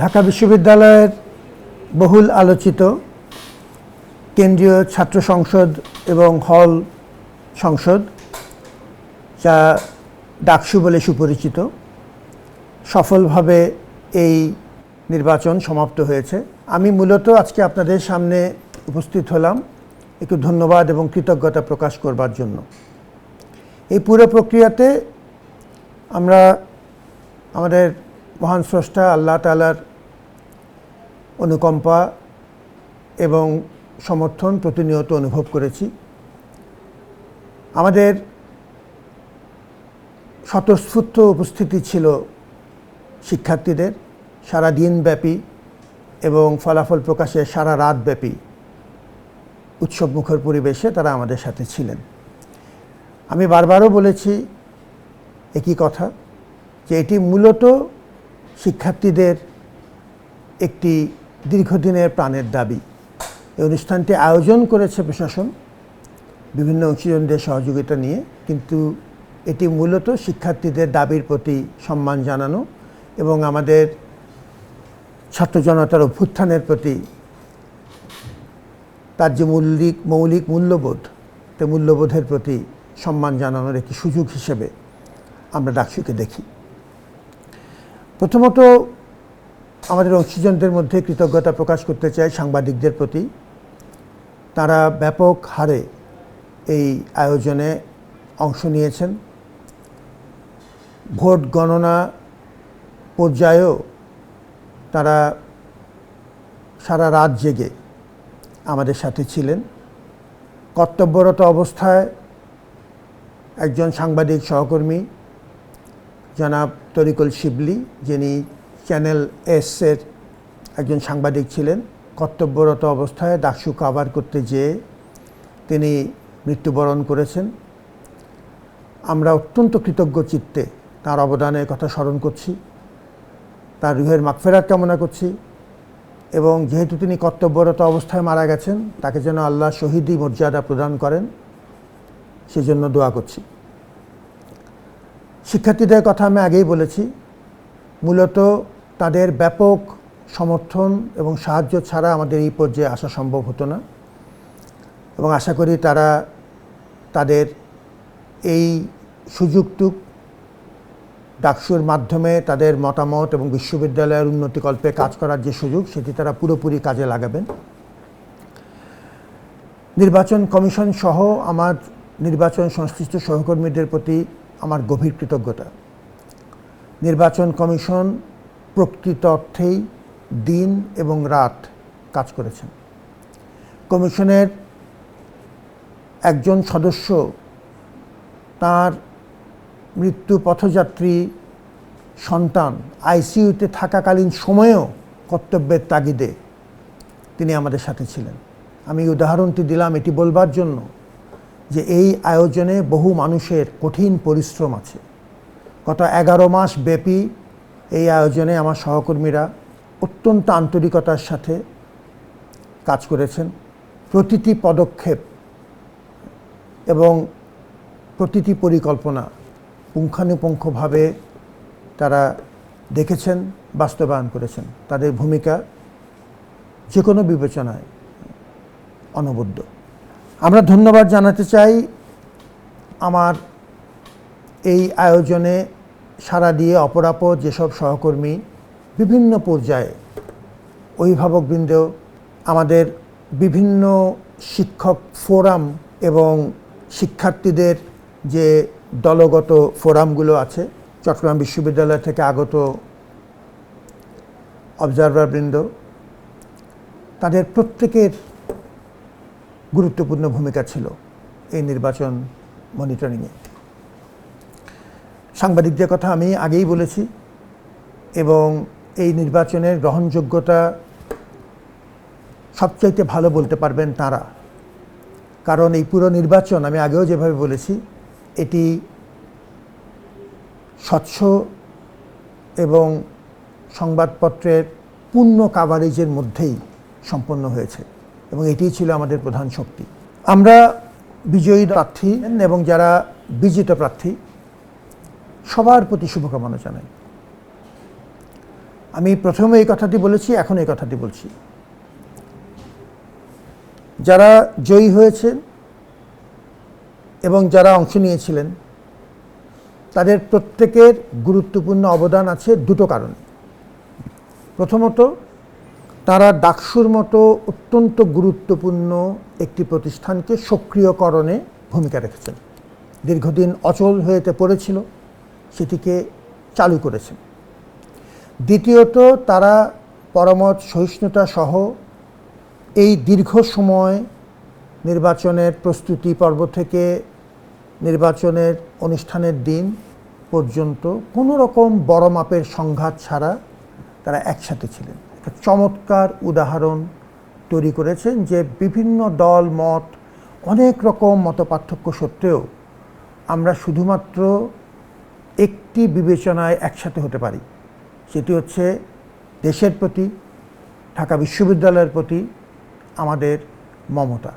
ঢাকা বিশ্ববিদ্যালয়ের বহুল আলোচিত কেন্দ্রীয় ছাত্র সংসদ এবং হল সংসদ, যা ডাকসু বলে সুপরিচিত, সফলভাবে এই নির্বাচন সমাপ্ত হয়েছে। আমি মূলত আজকে আপনাদের সামনে উপস্থিত হলাম একটু ধন্যবাদ এবং কৃতজ্ঞতা প্রকাশ করবার জন্য। এই পুরো প্রক্রিয়াতে আমরা আমাদের মহান স্রষ্টা, আল্লাহ তালার অনুকম্পা এবং সমর্থন প্রতিনিয়ত অনুভব করেছি। আমাদের স্বতঃস্ফূর্ত উপস্থিতি ছিল শিক্ষার্থীদের সারা দিনব্যাপী এবং ফলাফল প্রকাশে সারা রাতব্যাপী উৎসবমুখর পরিবেশে তারা আমাদের সাথে ছিলেন। আমি বারবারও বলেছি একই কথা যে এটি মূলত শিক্ষার্থীদের একটি দীর্ঘদিনের প্রাণের দাবি। এই অনুষ্ঠানটি আয়োজন করেছে প্রশাসন, বিভিন্ন অংশীজনদের সহযোগিতা নিয়ে, কিন্তু এটি মূলত শিক্ষার্থীদের দাবির প্রতি সম্মান জানানো এবং আমাদের ছাত্র জনতার অভ্যুত্থানের প্রতি তার যে মৌলিক মৌলিক মূল্যবোধ তে মূল্যবোধের প্রতি সম্মান জানানোর একটি সুযোগ হিসেবে আমরা ডাকসুকে দেখি। প্রথমত আমাদের অংশীজনদের মধ্যে কৃতজ্ঞতা প্রকাশ করতে চাই সাংবাদিকদের প্রতি। তারা ব্যাপক হারে এই আয়োজনে অংশ নিয়েছেন। ভোট গণনা পর্যায়েও তারা সারা রাত জেগে আমাদের সাথে ছিলেন। কর্তব্যরত অবস্থায় একজন সাংবাদিক সহকর্মী জনাব তরিকুল শিবলি, যিনি চ্যানেল এসের একজন সাংবাদিক ছিলেন, কর্তব্যরত অবস্থায় ডাকসু কাভার করতে যেয়ে তিনি মৃত্যুবরণ করেছেন। আমরা অত্যন্ত কৃতজ্ঞ চিত্তে তার অবদানের কথা স্মরণ করছি, তার রুহের মাগফেরাত কামনা করছি এবং যেহেতু তিনি কর্তব্যরত অবস্থায় মারা গেছেন, তাকে যেন আল্লাহ শহীদি মর্যাদা প্রদান করেন, সেজন্য দোয়া করছি। শিক্ষার্থীদের কথা আমি আগেই বলেছি, মূলত তাদের ব্যাপক সমর্থন এবং সাহায্য ছাড়া আমাদের এই পর্যায়ে আসা সম্ভব হতো না এবং আশা করি তারা তাদের এই সুযোগটুক ডাকসুর মাধ্যমে তাদের মতামত এবং বিশ্ববিদ্যালয়ের উন্নতিকল্পে কাজ করার যে সুযোগ, সেটি তারা পুরোপুরি কাজে লাগাবেন। নির্বাচন কমিশন সহ আমার নির্বাচন সংশ্লিষ্ট সহকর্মীদের প্রতি আমার গভীর কৃতজ্ঞতা। নির্বাচন কমিশন প্রকৃত অর্থেই দিন এবং রাত কাজ করেছেন। কমিশনের একজন সদস্য তার মৃত্যু পথযাত্রী সন্তান আইসিইউতে থাকাকালীন সময়েও কর্তব্যের তাগিদে তিনি আমাদের সাথে ছিলেন। আমি উদাহরণটি দিলাম, এটি বলবার জন্য যে এই আয়োজনে বহু মানুষের কঠিন পরিশ্রম আছে। গত এগারো মাস ব্যাপী এই আয়োজনে আমার সহকর্মীরা অত্যন্ত আন্তরিকতার সাথে কাজ করেছেন। প্রতিটি পদক্ষেপ এবং প্রতিটি পরিকল্পনা পুঙ্খানুপুঙ্খভাবে তারা দেখেছেন, বাস্তবায়ন করেছেন। তাদের ভূমিকা যে কোনো বিবেচনায় অনবদ্য। আমরা ধন্যবাদ জানাতে চাই আমার এই আয়োজনে সারা দিয়ে অপরাপর যেসব সহকর্মী বিভিন্ন পর্যায়ে অভিভাবকবৃন্দ আমাদের বিভিন্ন শিক্ষক ফোরাম এবং শিক্ষার্থীদের যে দলগত ফোরামগুলো আছে, চট্টগ্রাম বিশ্ববিদ্যালয় থেকে আগত অবজারভারবৃন্দ তাদের প্রত্যেকের গুরুত্বপূর্ণ ভূমিকা ছিল এই নির্বাচন মনিটরিংয়ে সাংবাদিকদের কথা আমি আগেই বলেছি, এবং এই নির্বাচনের গ্রহণযোগ্যতা সবচাইতে ভালো বলতে পারবেন তারা। কারণ এই পুরো নির্বাচন আমি আগেও যেভাবে বলেছি, এটি স্বচ্ছ এবং সংবাদপত্রের পূর্ণ কাভারেজের মধ্যেই সম্পন্ন হয়েছে। এবং এটিই ছিল আমাদের প্রধান শক্তি। আমরা বিজয়ী প্রার্থী এবং যারা বিজিত প্রার্থী, সবার প্রতি শুভকামনা জানাই। আমি প্রথমে এই কথাটি বলেছি, এখন এই কথাটি বলছি। যারা জয়ী হয়েছেন এবং যারা অংশ নিয়েছিলেন, তাদের প্রত্যেকের গুরুত্বপূর্ণ অবদান আছে দুটো কারণে। প্রথমত তারা ডাকসুর মতো অত্যন্ত গুরুত্বপূর্ণ একটি প্রতিষ্ঠানকে সক্রিয়করণে ভূমিকা রেখেছেন। দীর্ঘদিন অচল হয়েতে পড়েছিল, সেটিকে চালু করেছেন। দ্বিতীয়ত, তারা পরমত সহিষ্ণুতা সহ এই দীর্ঘ সময় নির্বাচনের প্রস্তুতি পর্ব থেকে নির্বাচনের অনুষ্ঠানের দিন পর্যন্ত কোনো রকম বড় মাপের সংঘাত ছাড়া তারা একসাথে ছিলেন। একটা চমৎকার উদাহরণ তৈরি করেছেন যে বিভিন্ন দল, মত অনেক রকম মতপার্থক্য সত্ত্বেও আমরা শুধুমাত্র একটি বিবেচনায় একসাথে হতে পারি। সেটি হচ্ছে দেশের প্রতি, ঢাকা বিশ্ববিদ্যালয়ের প্রতি আমাদের মমতা।